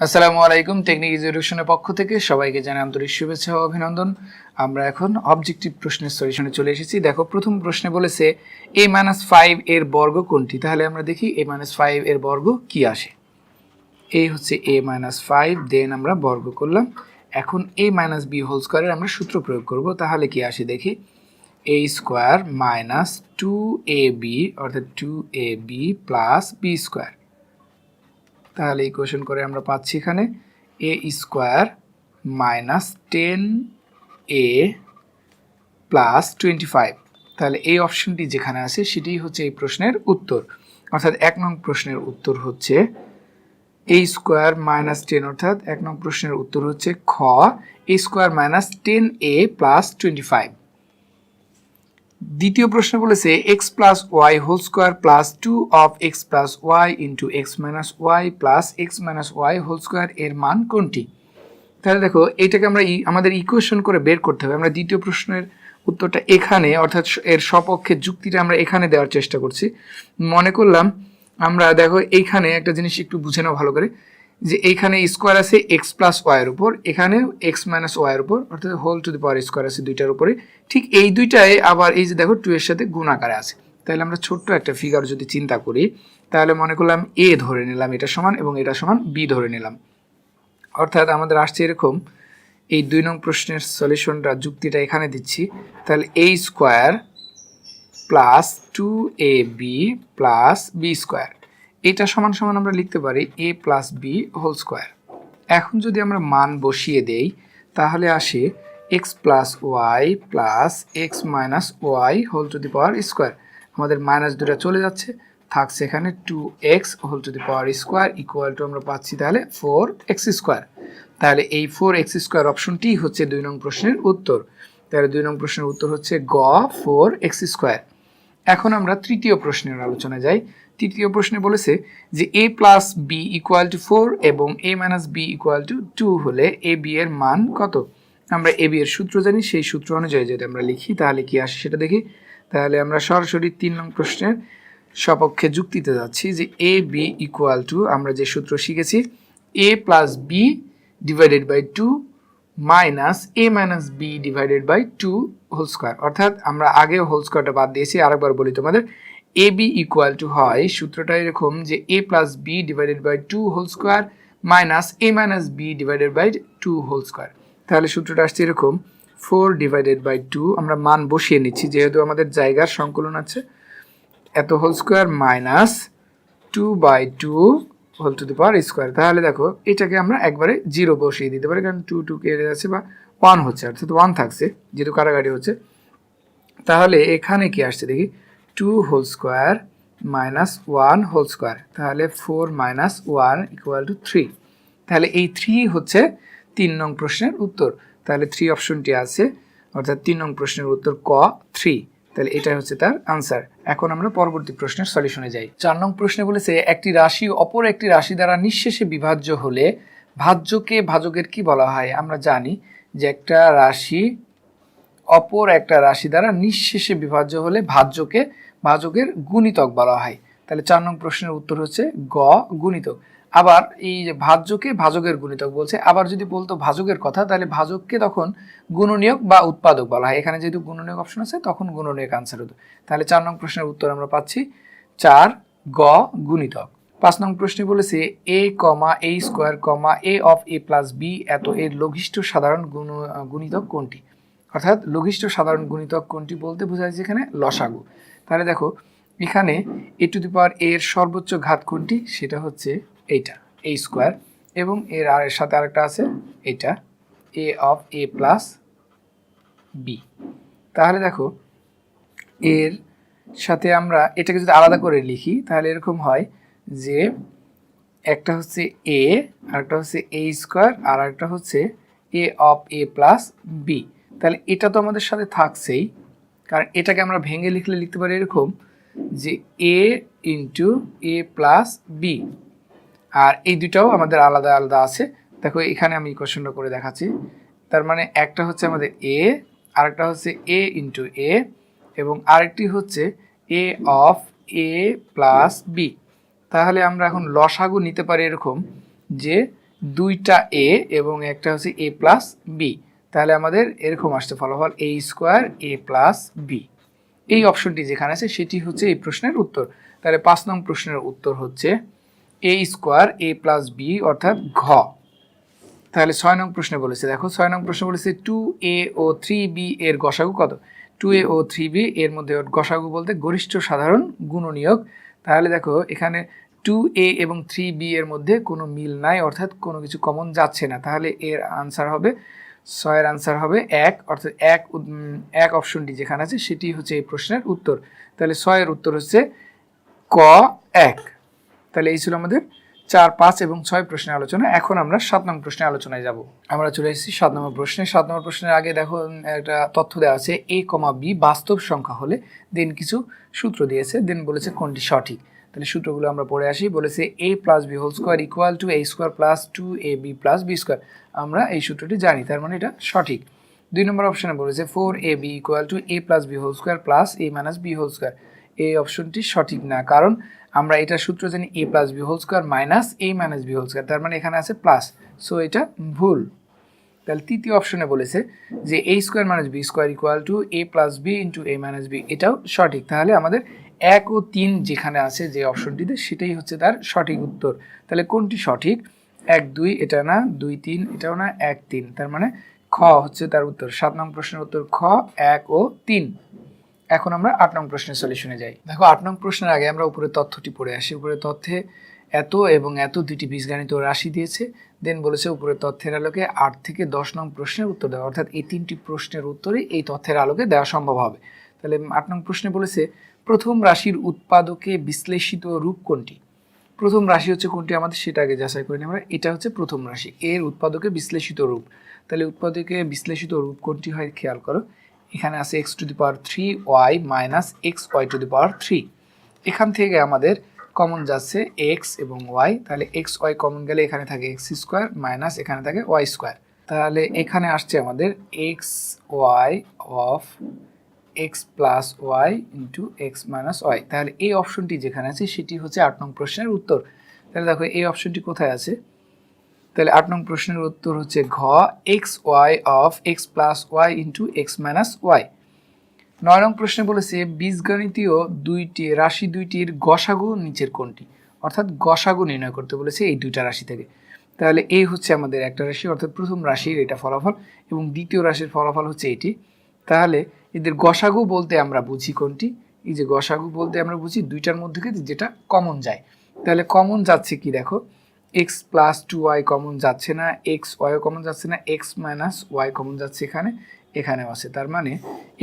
আসসালামু আলাইকুম টেকনিক এডুকেশনের পক্ষ থেকে সবাইকে জানাই আন্তরিক শুভেচ্ছা ও অভিনন্দন। আমরা এখন অবজেক্টিভ প্রশ্নের সলিউশনে চলে এসেছি। দেখো, প্রথম প্রশ্নে বলেছে এ মাইনাস ফাইভ এর বর্গ কোনটি? তাহলে আমরা দেখি এ মাইনাস ফাইভ এর বর্গ কি আসে? এই হচ্ছে এ মাইনাস ফাইভ দেন আমরা বর্গ করলাম। এখন এ মাইনাস বি হোল স্কোয়ারের আমরা সূত্র প্রয়োগ করব। তাহলে কি আসে দেখি A square minus two A B অর্থাৎ two A B plus B square তাহলে ইকুয়েশন করে আমরা পাচ্ছি এখানে A square minus ten A plus twenty five তাহলে এই অপশনটি যেখানে আছে সেটি হচ্ছে এই প্রশ্নের উত্তর। অর্থাৎ এক নং প্রশ্নের উত্তর হচ্ছে এ স্কোয়ার মাইনাস টেন অর্থাৎ এক নং প্রশ্নের উত্তর হচ্ছে খ A square minus ten A plus twenty five দ্বিতীয় প্রশ্ন বলেছে X plus Y whole square plus two of X plus Y into X minus Y plus X minus Y whole square এর মান কোনটি? তাহলে দেখো, এটাকে আমরা আমাদের ইকুয়েশন করে বের করতে হবে। আমরা দ্বিতীয় প্রশ্নের উত্তরটা এখানে, অর্থাৎ এর সপক্ষে যুক্তিটা আমরা এখানে দেওয়ার চেষ্টা করছি। মনে করলাম, আমরা দেখো এইখানে একটা জিনিস একটু বুঝে নাও ভালো করে। যে এইখানে স্কোয়ার আছে এক্স প্লাস ওয়াইয়ের উপর, এখানে এক্স মাইনাস ওয়াইয়ের উপর, অর্থাৎ whole to the power square আছে দুইটার উপরে। ঠিক এই দুইটাই আবার এই যে দেখো টু এর সাথে গুণ আকারে আছে। তাহলে আমরা ছোট্ট একটা ফিগার যদি চিন্তা করি, তাহলে মনে করলাম এ ধরে নিলাম, এটা সমান এবং এটা সমান বি ধরে নিলাম। অর্থাৎ আমাদের আসছে এরকম, এই দুই নং প্রশ্নের সলিউশনটা যুক্তিটা এখানে দিচ্ছি। তাহলে A square plus two A B plus B square এটা সমান সমান আমরা লিখতে পারি A plus B whole square এখন যদি আমরা মান বসিয়ে দেই, তাহলে আসে X plus Y plus X minus Y whole to the power square আমাদের মাইনাস দুটা চলে যাচ্ছে, থাকছে এখানে two X whole to the power square equal to আমরা পাচ্ছি তাহলে ফোর এক্স স্কোয়ার তাহলে এই ফোর এক্স স্কোয়ার অপশনটি হচ্ছে দুই নং প্রশ্নের উত্তর। তাহলে দুই নং প্রশ্নের উত্তর হচ্ছে গ ফোর এক্স স্কোয়ার এখন আমরা তৃতীয় প্রশ্নের আলোচনায় যাই। তৃতীয় প্রশ্নে বলেছে যে A plus B equal to four এবং A minus B equal to two হলে এ বি এর মান কত? আমরা এ বি এর সূত্র জানি, সেই সূত্র অনুযায়ী যদি আমরা লিখি, তাহলে কি আসে সেটা দেখি? তাহলে আমরা সরাসরি তিন নং প্রশ্নের সপক্ষে যুক্তিতে যাচ্ছি যে এ বি ইকুয়াল টু আমরা যে সূত্র শিখেছি A plus B divided by two minus A minus B divided by two whole square অর্থাৎ আমরা আগে হোল স্কোয়ারটা বাদ দিয়েছি, আরেকবার বলি তোমাদের এ বি ইকুয়াল টু হয়, সূত্রটা এরকম যে A plus B divided by two whole square minus A minus B divided by two whole square তাহলে সূত্রটা আসছে এরকম ফোর ডিভাইডেড বাই টু আমরা মান বসিয়ে নিচ্ছি, যেহেতু আমাদের জায়গার সংকলন আছে, এত whole square minus two by two whole to the power square তাহলে দেখো, এটাকে আমরা একবারে জিরো বসিয়ে দিতে পারি, কারণ টু টু কেটে যাচ্ছে বা ওয়ান হচ্ছে, অর্থাৎ ওয়ান থাকছে, যেহেতু কাটাকাটি হচ্ছে। তাহলে এখানে কি আসছে দেখি two whole square minus one whole square তাহলে four minus one equal to three তাহলে এই থ্রি হচ্ছে তিন নং প্রশ্নের উত্তর। তাহলে থ্রি অপশনটি আছে, অর্থাৎ তিন নং প্রশ্নের উত্তর ক থ্রি তাহলে এটাই হচ্ছে তার আনসার এখন আমরা পরবর্তী প্রশ্নের সলিউশনে যাই। চার নং প্রশ্নে বলেছে, একটি রাশি অপর একটি রাশি দ্বারা নিঃশেষে বিভাজ্য হলে ভাজ্যকে ভাজকের কি বলা হয়? আমরা জানি যে একটা রাশি অপর একটা রাশি দ্বারা নিঃশেষে বিভাজ্য হলে ভাজ্যকে ভাজকের গুণিতক বলা হয়। তাহলে চার নং প্রশ্নের উত্তর হচ্ছে গ, গুণিতক। আবার এই যে ভাজ্যকে ভাজকের গুণিতক বলছে, আবার যদি বলতো ভাজকের কথা, তাহলে ভাজককে তখন গুণনীয়ক বা উৎপাদক বলা হয়। এখানে যেহেতু গুণনীয়ক অপশন আছে, তখন গুণনীয়ক আনসার হতো। তাহলে চার নং প্রশ্নের উত্তর আমরা পাচ্ছি, চার গ গুণিতক। পাঁচ নং প্রশ্নে বলেছে A comma A square comma A of A plus B এত এর লঘিষ্ঠ সাধারণ গুণ, গুণিতক কোনটি? অর্থাৎ লঘিষ্ঠ সাধারণ গুণিতক কোনটি বলতে বোঝা যাচ্ছে এখানে লসাগু। তাহলে দেখো, এখানে এ টু দি পাওয়ার এর সর্বোচ্চ ঘাত কোনটি? সেটা হচ্ছে এইটা এই স্কোয়ার এবং এর আর এর সাথে আরেকটা আছে এটা A of A plus B তাহলে দেখো, এর সাথে আমরা এটাকে যদি আলাদা করে লিখি, তাহলে এরকম হয় যে একটা হচ্ছে এ আরেকটা হচ্ছে এ স্কোয়ার আর একটা হচ্ছে A of A plus B তাহলে এটা তো আমাদের সাথে থাকছেই, কারণ এটাকে আমরা ভেঙে লিখলে লিখতে পারি এরকম যে A into A plus B আর এই দুটাও আমাদের আলাদা আলাদা আছে। দেখো, এখানে আমি কোশ্চেনটা করে দেখাচ্ছি। তার মানে একটা হচ্ছে আমাদের এ আরেকটা হচ্ছে এ ইন্টু এ এবং আরেকটি হচ্ছে A of A plus B তাহলে আমরা এখন লসাগু নিতে পারি এরকম যে দুইটা এ এবং একটা হচ্ছে এ প্লাস বি তাহলে আমাদের এরকম আসছে ফলাফল A square A plus B এই অপশনটি যেখানে আছে, সেটি হচ্ছে এই প্রশ্নের উত্তর। তাহলে পাঁচ নং প্রশ্নের উত্তর হচ্ছে A square A plus B অর্থাৎ ঘ। তাহলে ছয় নং প্রশ্নে বলেছে, দেখো ছয় নং প্রশ্ন বলেছে টু এ ও থ্রি বি এর গসাগু কত? টু এ ও থ্রি বি এর মধ্যে গসাগু বলতে গরিষ্ঠ সাধারণ গুণনীয়ক। তাহলে দেখো এখানে টু এ এবং থ্রি বি এর মধ্যে কোনো মিল নাই, অর্থাৎ কোনো কিছু কমন যাচ্ছে না। তাহলে এর আনসার হবে, ছয়ের আনসার হবে এক, অর্থাৎ এক এক অপশনটি যেখানে আছে সেটি হচ্ছে এই প্রশ্নের উত্তর। তাহলে ছয়ের উত্তর হচ্ছে ক এক। তাহলে এই ছিল আমাদের চার, পাঁচ এবং ছয় প্রশ্নের আলোচনা। এখন আমরা সাত নম্বর প্রশ্নের আলোচনায় যাব। আমরা চলে এসেছি সাত নম্বর প্রশ্নে। সাত নম্বর প্রশ্নের আগে দেখো একটা তথ্য দেওয়া আছে, এ কমা বি বাস্তব সংখ্যা হলে দেন কিছু সূত্র দিয়েছে। দেন বলেছে কোনটি সঠিক। তাহলে সূত্রগুলো আমরা পড়ে আসি। বলেছে A plus B whole square equal to A square plus two A B plus B square. আমরা এই সূত্রটি জানি, তার মানে এটা সঠিক। দুই নম্বর অপশনে বলেছে four A B equal to A plus B whole square plus A minus B whole square. এই অপশনটি সঠিক না, কারণ আমরা এটা সূত্র জানি A plus B whole square minus A minus B whole square তার মানে এখানে আছে প্লাস সো এটা ভুল। তাহলে তৃতীয় অপশনে বলেছে যে A square minus B square equal to A plus B into A minus B এটাও সঠিক। তাহলে আমাদের এক ও তিন যেখানে আছে যে অপশনটিতে, সেটাই হচ্ছে তার সঠিক উত্তর। তাহলে কোনটি সঠিক? এক, দুই, এটা না, দুই, তিন, এটাও না, এক, তিন। তার মানে খ হচ্ছে তার উত্তর। সাত নং প্রশ্নের উত্তর খ, এক ও তিন। এখন আমরা আট নং প্রশ্নের সলিউশনে যাই। দেখো, আট নং প্রশ্নের আগে আমরা উপরে তথ্যটি পড়ে আসি। উপরে তথ্যে এত এবং এত দুটি বীজগাণিত রাশি দিয়েছে দেন বলেছে উপরে তথ্যের আলোকে আট থেকে দশ নং প্রশ্নের উত্তর দেওয়া। অর্থাৎ এই তিনটি প্রশ্নের উত্তরই এই তথ্যের আলোকে দেওয়া সম্ভব হবে। তাহলে আট নং প্রশ্নে বলেছে, প্রথম রাশির উৎপাদকে বিশ্লেষিত রূপ কোনটি? প্রথম রাশি হচ্ছে কোনটি? আমাদের সেটা আগে যাচাই করে আমরা। এটা হচ্ছে প্রথম রাশি। এর উৎপাদকে বিশ্লেষিত রূপ। তাহলে উৎপাদকে বিশ্লেষিত রূপ কোনটি হয়? খেয়াল করো। এখানে আছে X to the power three Y minus X Y to the power three এখান থেকে আমাদের কমন যাচ্ছে এক্স এবং ওয়াই তাহলে এক্স ওয়াই কমন গেলে এখানে থাকে এক্স স্কোয়ার মাইনাস এখানে থাকে ওয়াই স্কোয়ার তাহলে এখানে আসছে আমাদের X Y of X plus Y into X minus Y তাহলে এই অপশনটি যেখানে আছে সেটি হচ্ছে আট নং প্রশ্নের উত্তর। তাহলে দেখো এই অপশনটি কোথায় আছে? তাহলে আট নং প্রশ্নের উত্তর হচ্ছে ঘ X Y of X plus Y into X minus Y নয় নং প্রশ্নে বলেছে বীজগণিতীয় দুইটি রাশি দুইটির গসাগু নিচের কোনটি? অর্থাৎ গসাগু নির্ণয় করতে বলেছে এই দুইটা রাশি থেকে। তাহলে এই হচ্ছে আমাদের একটা রাশি, অর্থাৎ প্রথম রাশির এটা ফলাফল এবং দ্বিতীয় রাশির ফলাফল হচ্ছে এটি। তাহলে এদের গসাগু বলতে আমরা বুঝি কোনটি? এই যে গসাগু বলতে আমরা বুঝি দুইটার মধ্যে যেটা কমন যায়। তাহলে কমন যাচ্ছে কি দেখো? X plus two Y common যাচ্ছে না এক্স ওয়াইও কমন যাচ্ছে না এক্স মাইনাস ওয়াই কমন যাচ্ছে এখানে, এখানেও আছে। তার মানে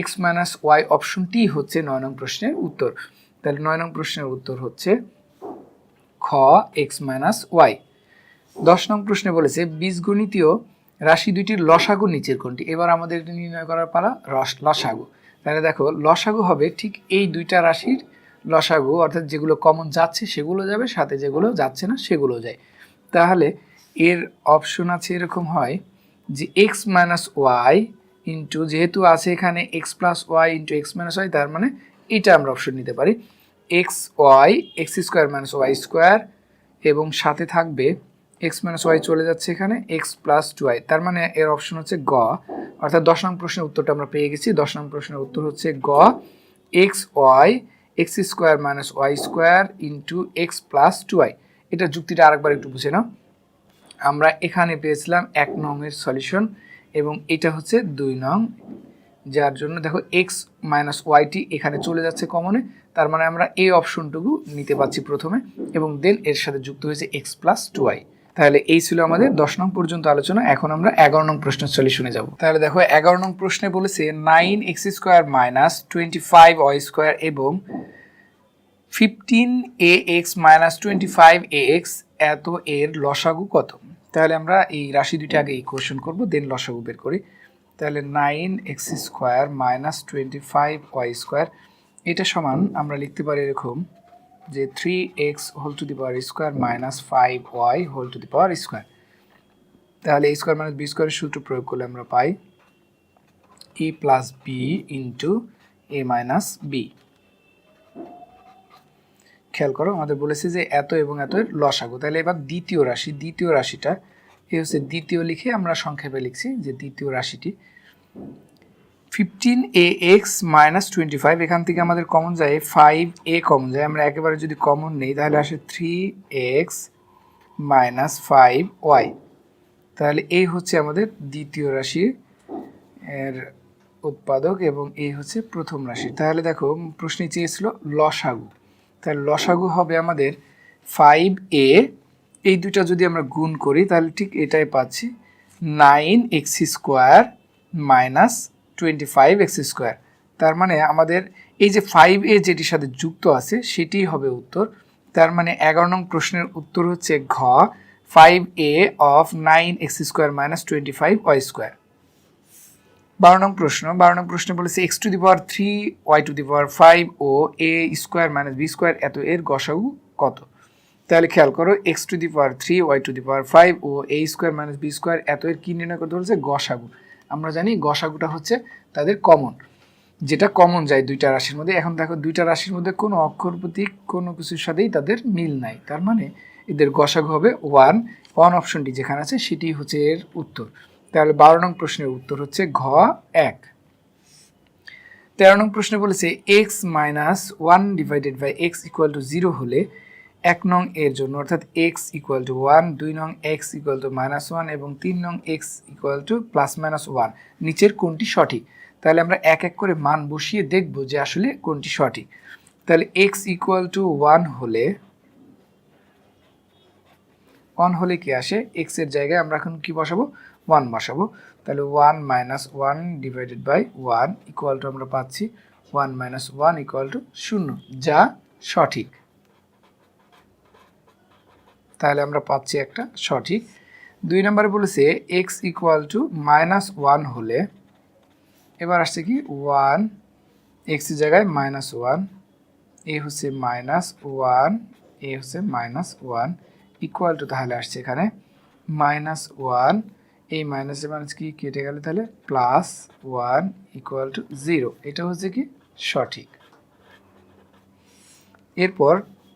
এক্স মাইনাস ওয়াই অপশনটি হচ্ছে নয় নং প্রশ্নের উত্তর। তাহলে নয় নং প্রশ্নের উত্তর হচ্ছে খ এক্স মাইনাস ওয়াই দশ নং প্রশ্নে বলেছে, বীজগণিতীয় রাশি দুইটির লসাগু নিচের কোনটি? এবার আমাদের নির্ণয় করার পালা রস, লসাগু। তাহলে দেখো, লসাগু হবে ঠিক এই দুইটা রাশির লসাগু, অর্থাৎ যেগুলো কমন যাচ্ছে সেগুলো যাবে, সাথে যেগুলো যাচ্ছে না সেগুলো যায়। তাহলে এর অপশন আছে এরকম হয় যে এক্স মাইনাস ওয়াই ইন্টু যেহেতু আছে এখানে X plus Y into X minus Y তার মানে এটা আমরা অপশন নিতে পারি। X Y X square minus Y square এবং সাথে থাকবে এক্স মাইনাস ওয়াই চলে যাচ্ছে এখানে এক্স প্লাস টু ওয়াই তার মানে এর অপশন হচ্ছে গ। অর্থাৎ দশ নং প্রশ্নের উত্তরটা আমরা পেয়ে গেছি। দশ নং প্রশ্নের উত্তর হচ্ছে গ। X Y X square minus Y square into X plus two Y এটা যুক্তিটা আরেকবার একটু বুঝে নাও। আমরা এখানে পেয়েছিলাম এক নংয়ের সলিউশন এবং এটা হচ্ছে দুই নং। যার জন্য দেখো এক্স মাইনাস ওয়াইটি এখানে চলে যাচ্ছে কমনে তার মানে আমরা এই অপশনটুকু নিতে পারছি প্রথমে এবং দেন এর সাথে যুক্ত হয়েছে এক্স প্লাস টু ওয়াই তাহলে এই ছিল আমাদের দশ নং পর্যন্ত আলোচনা, এখন আমরা এগারো নং প্রশ্নের সলিউশনে যাব। তাহলে দেখো এগারো নং প্রশ্নে বলেছে nine X square minus twenty five Y square এবং fifteen A X minus twenty five A X এত এর লসাগু কত? তাহলে আমরা এই রাশি দুইটা আগে ইকুয়েশন করব দেন লসাগু বের করি। তাহলে nine X square minus twenty five Y square এটা সমান আমরা লিখতে পারি এরকম যে three X whole to the power square minus five Y whole to the power square তাহলে এ স্কোয়ার মাইনাস বি স্কোয়ারের সূত্র প্রয়োগ করলে আমরা পাই E plus B into A minus B খেয়াল করো, আমাদের বলেছে যে এত এবং এত এর লসাগু তাহলে এবার দ্বিতীয় রাশি, দ্বিতীয় রাশিটা এই হচ্ছে দ্বিতীয় লিখে আমরা সংক্ষেপে লিখছি যে দ্বিতীয় রাশিটি। Fifteen A X minus twenty five এখান থেকে আমাদের কমন যায় ফাইভ এ কমন যায়। আমরা একেবারে যদি কমন নেই, তাহলে আসে three X minus five Y তাহলে এই হচ্ছে আমাদের দ্বিতীয় রাশি এর উৎপাদক এবং এই হচ্ছে প্রথম রাশি তাহলে দেখো, প্রশ্নে চেয়েছিল লসাগু তাহলে লসাগু হবে আমাদের ফাইভ এ এই দুটা যদি আমরা গুণ করি, তাহলে ঠিক এটাই পাচ্ছি। Nine X square minus twenty five X square তার মানে আমাদের এই যে ফাইভ এ যেটির সাথে যুক্ত আছে সেটি হবে উত্তর। তার মানে এগারো নং প্রশ্নের উত্তর হচ্ছে ঘ। Five A of nine X square minus twenty five Y square বারো নং প্রশ্ন, বারো নং প্রশ্নে বলেছে X to the power three Y to the power five O A square minus B square এত এর গসাগু কত? তাহলে খেয়াল করো X to the power three Y to the power five O A square minus B square এত এর কী নির্ণয় করতে বলছে? গসাগু। আমরা জানি গসাগুটা হচ্ছে তাদের কমন। যেটা কমন যায় দুইটা রাশির মধ্যে। এখন দেখো, দুইটা রাশির মধ্যে কোনো অক্ষর প্রতীক কোনো কিছুর সাথেই তাদের মিল নাই। তার মানে এদের গসাগু হবে ওয়ান ওয়ান অপশনটি যেখানে আছে সেটি হচ্ছে এর উত্তর। তাহলে বারো নং প্রশ্নের উত্তর হচ্ছে ঘ এক। তেরো নং প্রশ্নে বলেছে X minus one divided by X equal to zero হলে এক নং এর জন্য, অর্থাৎ এক্স ইকুয়াল টু ওয়ান দুই নং X equal to minus one এবং তিন নং X equal to plus minus one নিচের কোনটি সঠিক? তাহলে আমরা এক এক করে মান বসিয়ে দেখব যে আসলে কোনটি সঠিক। তাহলে এক্স ইকুয়াল টু ওয়ান হলে ওয়ান হলে কি আসে? এক্সের জায়গায় আমরা এখন কি বসাবো? ওয়ান বসাবো। তাহলে one minus one divided by one equal to আমরা পাচ্ছি one minus one equal to শূন্য, যা সঠিক। তাহলে আমরা পাচ্ছি একটা সঠিক। দুই নম্বরে বলেছে X equal to minus one হলে এবার আসছে কি ওয়ান এক্সের জায়গায় মাইনাস ওয়ান এ হচ্ছে মাইনাস ওয়ান এ হচ্ছে মাইনাস ওয়ান ইকুয়াল টু তাহলে আসছে এখানে মাইনাস ওয়ান এই মাইনাসে মাইনাস কি কেটে গেলে তাহলে? Plus one equal to zero এটা হচ্ছে কি? সঠিক। এরপর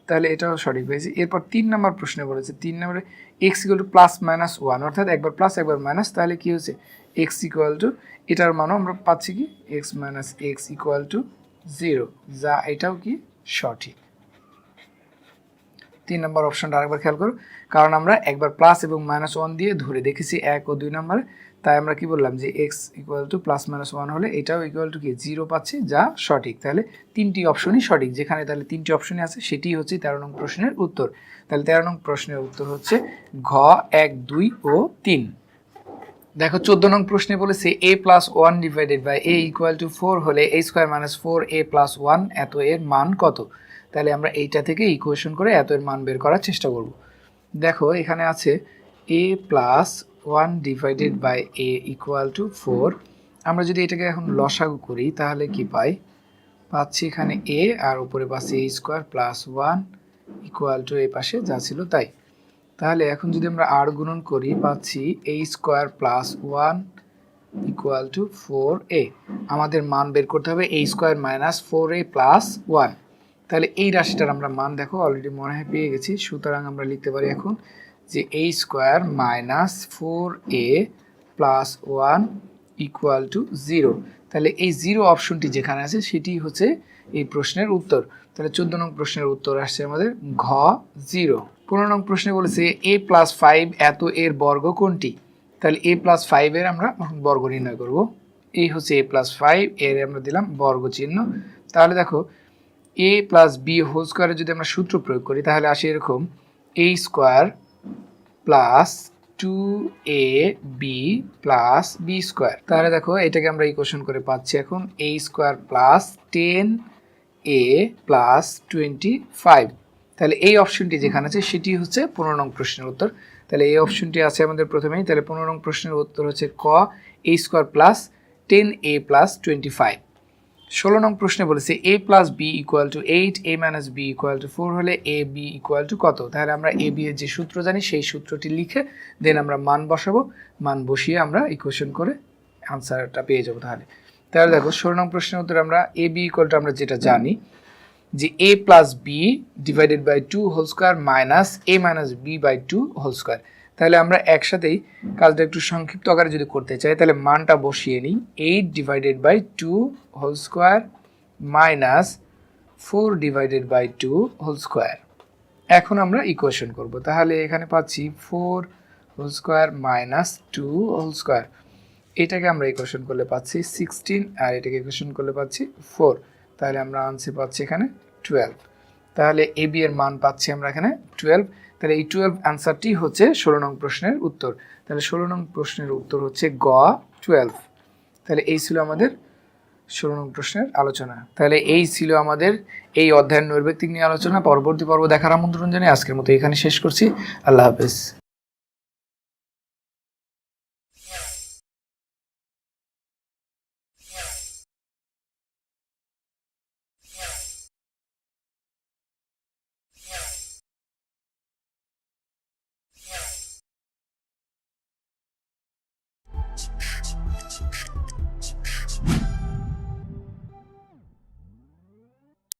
তাহলে এটাও সঠিক হয়েছে এরপর তিন নম্বর প্রশ্নে বলেছে, তিন নম্বরে X equal to plus minus one অর্থাৎ একবার প্লাস একবার মাইনাস তাহলে কি হচ্ছে এক্স ইকুয়াল টু এটার মানও আমরা পাচ্ছি কি? X minus X equal to zero যা এটাও কি? সঠিক। তিন নম্বর অপশনটা আরেকবার খেয়াল করো। কারণ আমরা একবার প্লাস এবং মাইনাস ওয়ান দিয়ে ধরে দেখেছি এক ও দুই নম্বরে। তাই আমরা কি বললাম যে X equal to plus minus one হলে এটাও ইকুয়াল টু কি? জিরো পাচ্ছি, যা সঠিক। তাহলে তিনটি অপশনই সঠিক। যেখানে তাহলে তিনটি অপশনই আছে সেটি হচ্ছে তেরো নং প্রশ্নের উত্তর। তাহলে তেরো নং প্রশ্নের উত্তর হচ্ছে ঘ, এক, দুই ও তিন। দেখো, চোদ্দ নং প্রশ্নে বলেছে A plus one divided by A equal to four হলে A square minus four A plus one এত এর মান কত? তাহলে আমরা এইটা থেকে ইকুয়েশন করে এত এর মান বের করার চেষ্টা করব। দেখো, এখানে আছে A plus one divided by A equal to four আমরা যদি এটাকে এখন লসাগু করি, তাহলে কি পাই? পাচ্ছি এখানে এ আর উপরে পাচ্ছি A square plus one equal to A পাশে যা ছিল তাই। তাহলে এখন যদি আমরা আর গুণন করি, পাচ্ছি A square plus one equal to four A আমাদের মান বের করতে হবে A square minus four A plus one তাহলে এই রাশিটার আমরা মান দেখো অলরেডি মনে হয় পেয়ে গেছি। সুতরাং আমরা লিখতে পারি এখন যে A square minus four A plus one equal to zero তাহলে এই জিরো অপশনটি যেখানে আছে, সেটি হচ্ছে এই প্রশ্নের উত্তর। তাহলে চোদ্দ নং প্রশ্নের উত্তর আসছে আমাদের ঘ জিরো পনেরো নং প্রশ্নে বলেছে এ প্লাস ফাইভ এত এর বর্গ কোনটি? তাহলে এ প্লাস ফাইভের আমরা বর্গ নির্ণয় করব। এই হচ্ছে এ প্লাস ফাইভ এর আমরা দিলাম বর্গ চিহ্ন। তাহলে দেখো এ প্লাস বি হোল স্কোয়ারে যদি আমরা সূত্র প্রয়োগ করি, তাহলে আসে এরকম A square plus two A B plus B square তাহলে দেখো, এটাকে আমরা ইকুয়েশন করে পাচ্ছি এখন A square plus ten A plus twenty five তাহলে এই অপশনটি যেখানে আছে, সেটি হচ্ছে পনেরো নং প্রশ্নের উত্তর। তাহলে এই অপশনটি আছে আমাদের প্রথমেই, তাহলে পনেরো নং প্রশ্নের উত্তর হচ্ছে ক A square plus ten A plus twenty five ষোলো নং প্রশ্নে বলেছে A plus B equal to eight A minus B equal to four হলে এ বি ইকুয়াল টু কত? তাহলে আমরা এ বি এর যে সূত্র জানি, সেই সূত্রটি লিখে দেন আমরা মান বসাবো। মান বসিয়ে আমরা ইকুয়েশন করে আনসারটা পেয়ে যাব তাহলে। তাহলে দেখো, ষোলো নং প্রশ্নের উত্তর আমরা এ বি ইকুয়াল টু আমরা যেটা জানি, যে A plus B divided by two whole square minus A minus B by two whole square তাহলে আমরা একসাথেই কাজটা একটু সংক্ষিপ্ত আকারে যদি করতে চাই, তাহলে মানটা বসিয়ে নিই। Eight divided by two whole square minus four divided by two whole square এখন আমরা ইকুয়েশন করব। তাহলে এখানে পাচ্ছি four whole square minus two whole square এটাকে আমরা ইকুয়েশন করলে পাচ্ছি সিক্সটিন আর এটাকে ইকুয়েশন করলে পাচ্ছি ফোর তাহলে আমরা আনসার পাচ্ছি এখানে টুয়েলভ তাহলে এ বি এর মান পাচ্ছি আমরা এখানে টুয়েলভ তাহলে এই টুয়েলভ অ্যান্সারটি হচ্ছে ষোলো নং প্রশ্নের উত্তর। তাহলে ষোলো নং প্রশ্নের উত্তর হচ্ছে গ টুয়েলভ তাহলে এই ছিল আমাদের ষোলো নং প্রশ্নের আলোচনা। তাহলে এই ছিল আমাদের এই অধ্যায়ের নৈর্ব্যক্তিক নিয়ে আলোচনা। পরবর্তী পর্ব দেখার আমন্ত্রণ জানিয়ে আজকের মতো এখানে শেষ করছি। আল্লাহ হাফেজ।